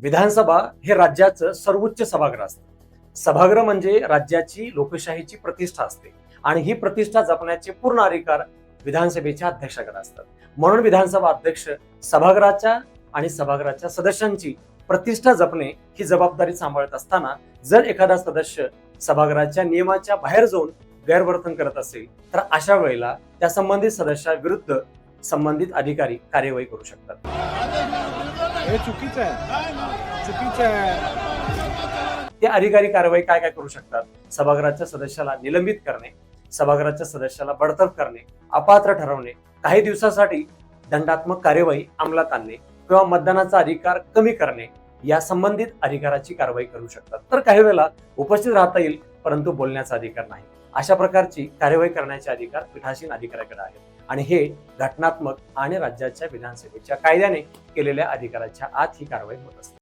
विधानसभा हे राज्याचं सर्वोच्च सभागृह असतं. सभागृह म्हणजे राज्याची लोकशाहीची प्रतिष्ठा असते. आणि ही प्रतिष्ठा जपण्याचे पूर्ण अधिकार विधानसभेच्या अध्यक्षाकडे असतात. म्हणून विधानसभा अध्यक्ष सभागृहाच्या आणि सभागृहाच्या सदस्यांची प्रतिष्ठा जपणे ही जबाबदारी सांभाळत असताना जर एखादा सदस्य सभागृहाच्या नियमाच्या बाहेर जाऊन गैरवर्तन करत असेल तर अशा वेळेला त्या संबंधित सदस्याविरुद्ध संबंधित अधिकारी कार्यवाही करू शकतात. हे चुकीचं आहे. चुकीचं आहे. ते अधिकारी कारवाई काय काय करू शकतात? सभागृहाच्या सदस्याला निलंबित करणे सभागृहाच्या सदस्याला बडतर्फ करणे अपात्र ठरवणे काही दिवसासाठी दंडात्मक कार्यवाही अंमलात आणणे किंवा मतदानाचा अधिकार कमी करणे या संबंधित अधिकाराची कारवाई करू शकतात. तर काही वेळेला उपस्थित राहता येईल परंतु बोलण्याचा अधिकार नाही. अशा प्रकारची कार्यवाही करण्याचे अधिकार पीठासीन अधिकाऱ्याकडे आहेत. आणि हे घटनात्मक आणि राज्याच्या विधानसभेच्या कायद्याने केलेल्या अधिकाराच्या आत ही कारवाई होत असते.